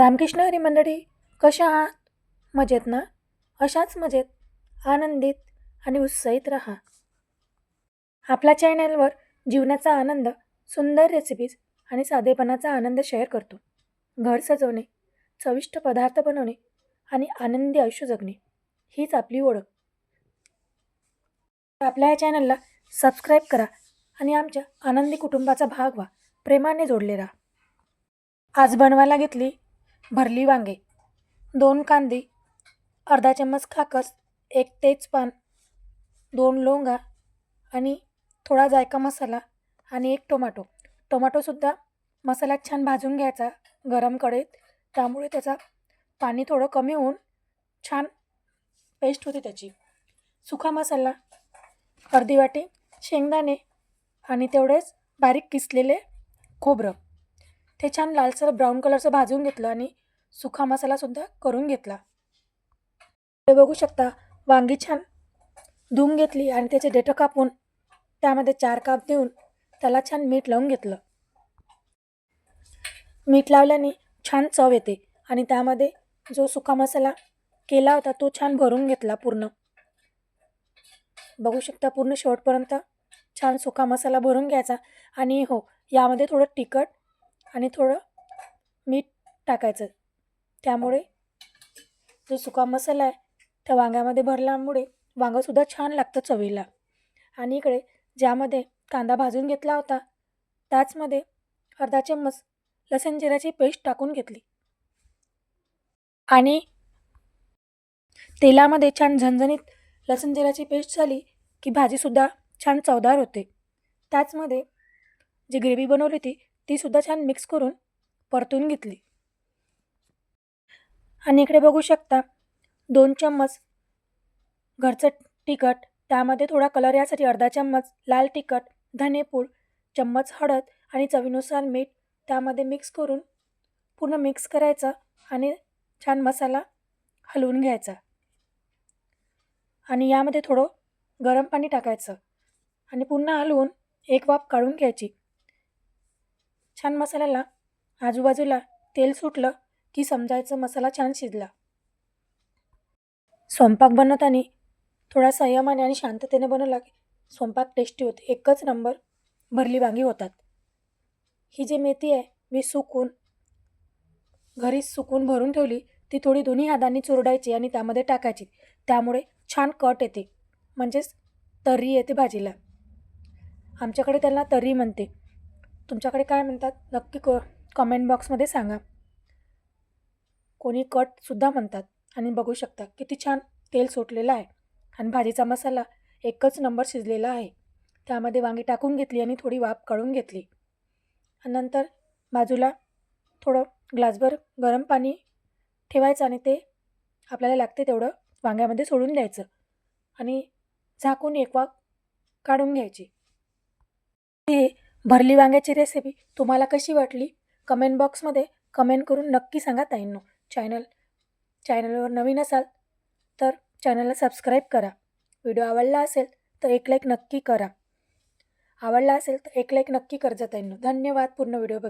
रामकृष्ण हरी मंडळी कशा आहात? मजेत ना? अशाच मजेत आनंदित आणि उत्साहित राहा. आपल्या चॅनलवर जीवनाचा आनंद सुंदर रेसिपीज आणि साधेपणाचा आनंद शेअर करतो. घर सजवणे चविष्ट पदार्थ बनवणे आणि आनंदी आयुष्य जगणे हीच आपली ओळख. आपल्या या चॅनलला सबस्क्राईब करा आणि आमच्या आनंदी कुटुंबाचा भाग व्हा. प्रेमाने जोडले राहा. आज बनवायला घेतली भरली वांगे. दोन कांदे अर्धा चम्मच खाकस एक तेजपान दोन लोंगा आणि थोडा जायका मसाला आणि एक टोमॅटो. टोमॅटोसुद्धा मसाल्यात छान भाजून घ्यायचा गरम कढईत. त्यामुळे त्याचा पाणी थोडं कमी होऊन छान पेस्ट होते त्याची. सुका मसाला अर्धी वाटी शेंगदाणे आणि तेवढेच बारीक किसलेले खोबरं. ते छान लालसर ब्राऊन कलरचं भाजून घेतलं आणि सुका मसालासुद्धा करून घेतला. ते बघू शकता वांगी छान धुवून घेतली आणि त्याचे डेटं कापून त्यामध्ये चार काप देऊन त्याला छान मीठ लावून घेतलं. मीठ लावल्याने छान चव येते आणि त्यामध्ये जो सुका मसाला केला होता तो छान भरून घेतला पूर्ण. बघू शकता पूर्ण शेवटपर्यंत छान सुका मसाला भरून घ्यायचा आणि हो यामध्ये थोडं तिखट आणि थोडं मीठ टाकायचं. त्यामुळे जो सुका मसाला आहे त्या वांग्यामध्ये भरल्यामुळे वांगंसुद्धा छान लागतं चवीला. आणि इकडे ज्यामध्ये कांदा भाजून घेतला होता त्याचमध्ये अर्धा चम्मच लसण जिऱ्याची पेस्ट टाकून घेतली. आणि तेलामध्ये छान झणझणीत लसण जिऱ्याची पेस्ट झाली की भाजीसुद्धा छान चवदार होते. त्याचमध्ये जी ग्रेव्ही बनवली होती तीसुद्धा छान मिक्स करून परतून घेतली. आणि इकडे बघू शकता दोन चम्मच घरचं तिखट त्यामध्ये थोडा कलर यासाठी अर्धा चम्मच लाल तिखट धनेपूड चम्मच हळद आणि चवीनुसार मीठ त्यामध्ये मिक्स करून पूर्ण मिक्स करायचं आणि छान मसाला हलवून घ्यायचा. आणि यामध्ये थोडं गरम पाणी टाकायचं आणि पुन्हा हलवून एक वाफ काढून घ्यायची. छान मसाल्याला आजूबाजूला तेल सुटलं की समजायचं मसाला छान शिजला. स्वयंपाक बनवताना थोडा संयमाने आणि शांततेने बनवला की स्वयंपाक टेस्टी होते. एकच नंबर भरली वांगी होतात. ही जी मेथी आहे मी सुकून घरीच सुकून भरून ठेवली ती थोडी दोन्ही हातांनी चुरडायची आणि त्यामध्ये टाकायची. त्यामुळे छान कट येते. म्हणजेच तर्री येते भाजीला. आमच्याकडे त्याला तर्री म्हणते. तुमच्याकडे काय म्हणतात? नक्की क कमेंट बॉक्समध्ये सांगा. कोणी कटसुद्धा म्हणतात. आणि बघू शकता किती छान तेल सुटलेलं आहे. आणि भाजीचा मसाला एकच नंबर शिजलेला आहे. त्यामध्ये वांगी टाकून घेतली आणि थोडी वाफ काढून घेतली. आणि नंतर बाजूला थोडं ग्लासभर गरम पाणी ठेवायचं आणि ते आपल्याला लागते तेवढं वांग्यामध्ये सोडून द्यायचं. आणि झाकून एक वाफ काढून घ्यायची. ते भरली वांग्याची रेसिपी तुम्हाला कशी वाटली? कमेंट बॉक्समध्ये कमेंट करून नक्की सांगा ताईंनो. चॅनल चॅनलवर नवीन असाल तर चॅनलला सबस्क्राईब करा. व्हिडिओ आवडला असेल तर एक लाईक नक्की करा. आवडला असेल तर एक लाईक नक्की करजा ताईंनो. धन्यवाद. पूर्ण व्हिडिओ बघ